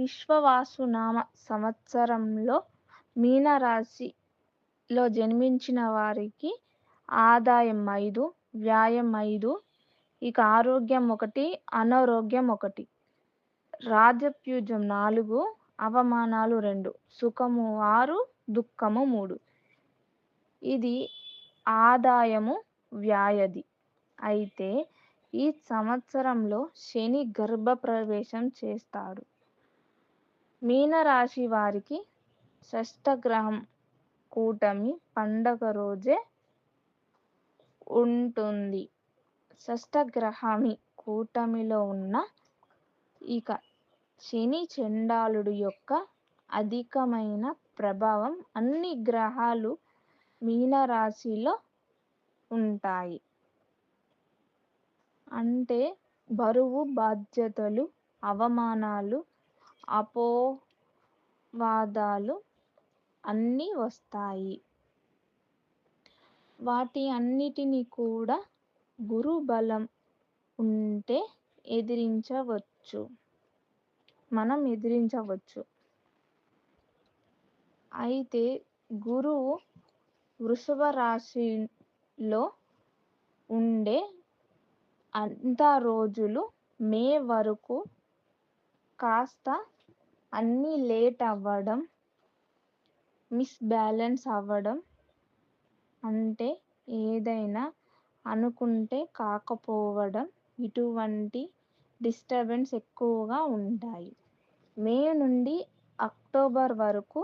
విశ్వవాసునామ సంవత్సరంలో మీనరాశిలో జన్మించిన వారికి ఆదాయం ఐదు వ్యాయం ఐదు ఇక ఆరోగ్యం ఒకటి అనారోగ్యం ఒకటి. రాజప్యూజం నాలుగు అవమానాలు రెండు సుఖము ఆరు దుఃఖము మూడు. ఇది ఆదాయము వ్యాయది. అయితే ఈ సంవత్సరంలో శని గర్భప్రవేశం చేస్తాడు. మీనరాశి వారికి షష్టగ్రహం కూటమి పండగ రోజే ఉంటుంది. షష్టగ్రహమి కూటమిలో ఉన్న ఇక శని చండాలుడు యొక్క అధికమైన ప్రభావం అన్ని గ్రహాలు మీనరాశిలో ఉంటాయి. అంటే బరువు బాధ్యతలు అవమానాలు అపోవాదాలు అన్నీ వస్తాయి. వాటి అన్నిటిని కూడా గురు బలం ఉంటే ఎదిరించవచ్చు. మనం ఎదిరించవచ్చు. అయితే గురువు వృషభ రాశిలో ఉండే అంత రోజులు మే వరకు కాస్త అన్నీ లేట్ అవ్వడం మిస్ బ్యాలెన్స్ అవ్వడం అంటే ఏదైనా అనుకుంటే కాకపోవడం ఇటువంటి డిస్టర్బెన్స్ ఎక్కువగా ఉంటాయి. మే నుండి అక్టోబర్ వరకు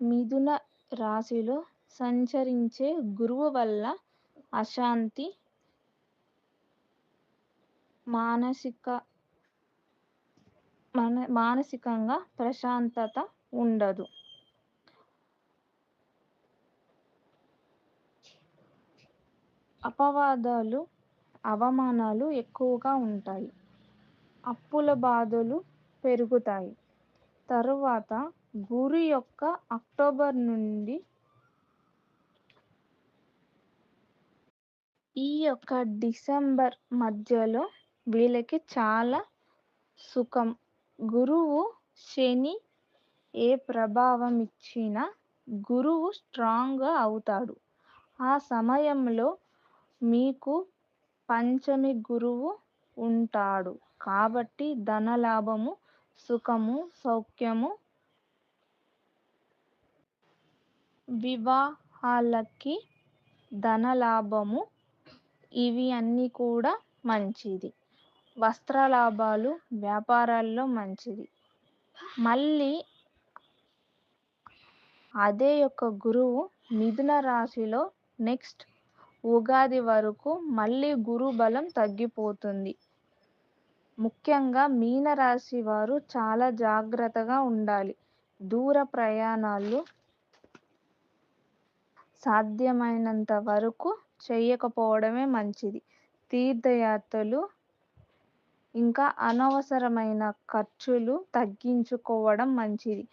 మిథున రాశిలో సంచరించే గురువు వల్ల అశాంతి మానసిక మన మానసికంగా ప్రశాంతత ఉండదు. అపవాదాలు అవమానాలు ఎక్కువగా ఉంటాయి. అప్పుల బాధలు పెరుగుతాయి. తరువాత గురు యొక్క అక్టోబర్ నుండి ఈ యొక్క డిసెంబర్ మధ్యలో వీళ్ళకి చాలా సుఖం. గురువు శని ఏ ప్రభావం ఇచ్చినా గురువు స్ట్రాంగ్గా అవుతాడు. ఆ సమయంలో మీకు పంచమి గురువు ఉంటాడు. కాబట్టి ధనలాభము సుఖము సౌఖ్యము వివాహాలకి ధనలాభము ఇవి అన్నీ కూడా మంచిది. వస్త్ర లాభాలు వ్యాపారాల్లో మంచిది. మళ్ళీ అదే యొక్క గురువు మిథున రాశిలో నెక్స్ట్ ఉగాది వరకు మళ్ళీ గురు బలం తగ్గిపోతుంది. ముఖ్యంగా మీనరాశి వారు చాలా జాగ్రత్తగా ఉండాలి. దూర ప్రయాణాలు సాధ్యమైనంత వరకు చేయకపోవడమే మంచిది. తీర్థయాత్రలు ఇంకా అనవసరమైన ఖర్చులు తగ్గించుకోవడం మంచిది.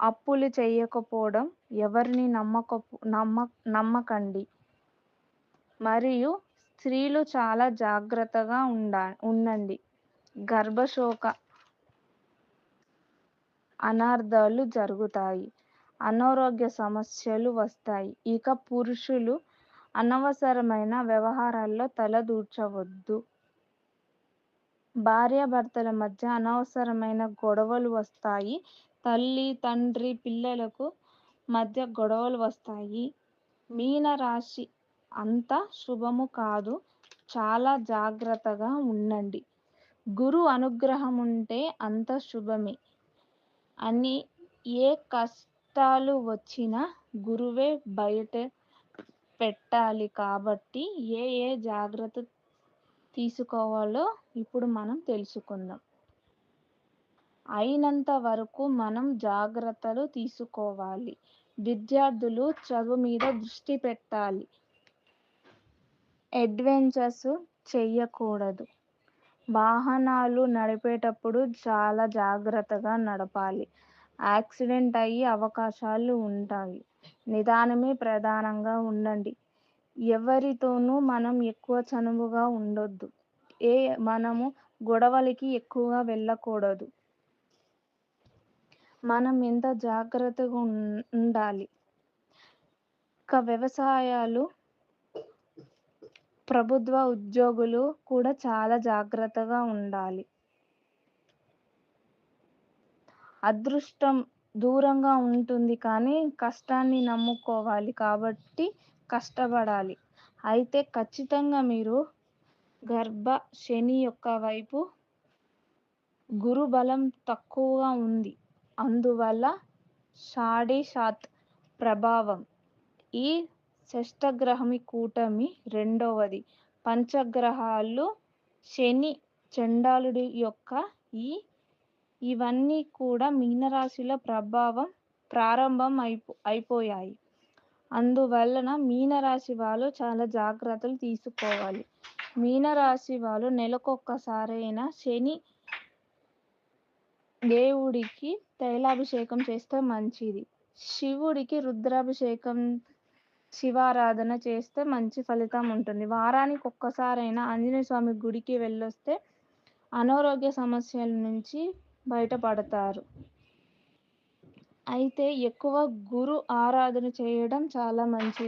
అప్పులు చేయకపోవడం ఎవరిని నమ్మక నమ్మ నమ్మకండి. మరియు స్త్రీలు చాలా జాగ్రత్తగా ఉండ ఉండండి. గర్భశోక అనార్థాలు జరుగుతాయి. అనారోగ్య సమస్యలు వస్తాయి. ఇక పురుషులు అనవసరమైన వ్యవహారాల్లో తలదూర్చవద్దు. భార్యాభర్తల మధ్య అనవసరమైన గొడవలు వస్తాయి. తల్లి తండ్రి పిల్లలకు మధ్య గొడవలు వస్తాయి. మీన రాశి అంత శుభము కాదు. చాలా జాగ్రత్తగా ఉండండి. గురు అనుగ్రహం ఉంటే అంత శుభమే. అని ఏ కష్టాలు వచ్చినా గురువే బయట పెట్టాలి కాబట్టి ఏ ఏ జాగ్రత్త తీసుకోవాలో ఇప్పుడు మనం తెలుసుకుందాం. అయినంత వరకు మనం జాగ్రత్తలు తీసుకోవాలి. విద్యార్థులు చదువు మీద దృష్టి పెట్టాలి. అడ్వెంచర్స్ చెయ్యకూడదు. వాహనాలు నడిపేటప్పుడు చాలా జాగ్రత్తగా నడపాలి. యాక్సిడెంట్ అయ్యే అవకాశాలు ఉంటాయి. నిదానమే ప్రధానంగా ఉండండి. ఎవరితోనూ మనం ఎక్కువ చనువుగా ఉండొద్దు. ఏ మనము గొడవలకి ఎక్కువగా వెళ్ళకూడదు. మనం ఎంత జాగ్రత్తగా ఉండాలి? ఇక వ్యవసాయాలు ప్రభుత్వ ఉద్యోగులు కూడా చాలా జాగ్రత్తగా ఉండాలి. అదృష్టం దూరంగా ఉంటుంది కానీ కష్టాన్ని నమ్ముకోవాలి కాబట్టి కష్టపడాలి. అయితే ఖచ్చితంగా మీరు గర్భ శని యొక్క వైపు గురు బలం తక్కువగా ఉంది. అందువల్ల షాడీషాత్ ప్రభావం. ఈ షష్టగ్రహమి కూటమి రెండవది. పంచగ్రహాలు శని చండాలుడి యొక్క ఈ ఇవన్నీ కూడా మీనరాశిలో ప్రభావం ప్రారంభం అయిపో అయిపోయాయి. అందువలన మీనరాశి వాళ్ళు చాలా జాగ్రత్తలు తీసుకోవాలి. మీనరాశి వాళ్ళు నెలకొక్కసారైనా శని దేవుడికి తైలాభిషేకం చేస్తే మంచిది. శివుడికి రుద్రాభిషేకం శివారాధన చేస్తే మంచి ఫలితం ఉంటుంది. వారానికి ఒక్కసారైనా ఆంజనేయ స్వామి గుడికి వెళ్ళొస్తే అనారోగ్య సమస్యల నుంచి బయటపడతారు. అయితే ఎక్కువ గురు ఆరాధన చేయడం చాలా మంచిది.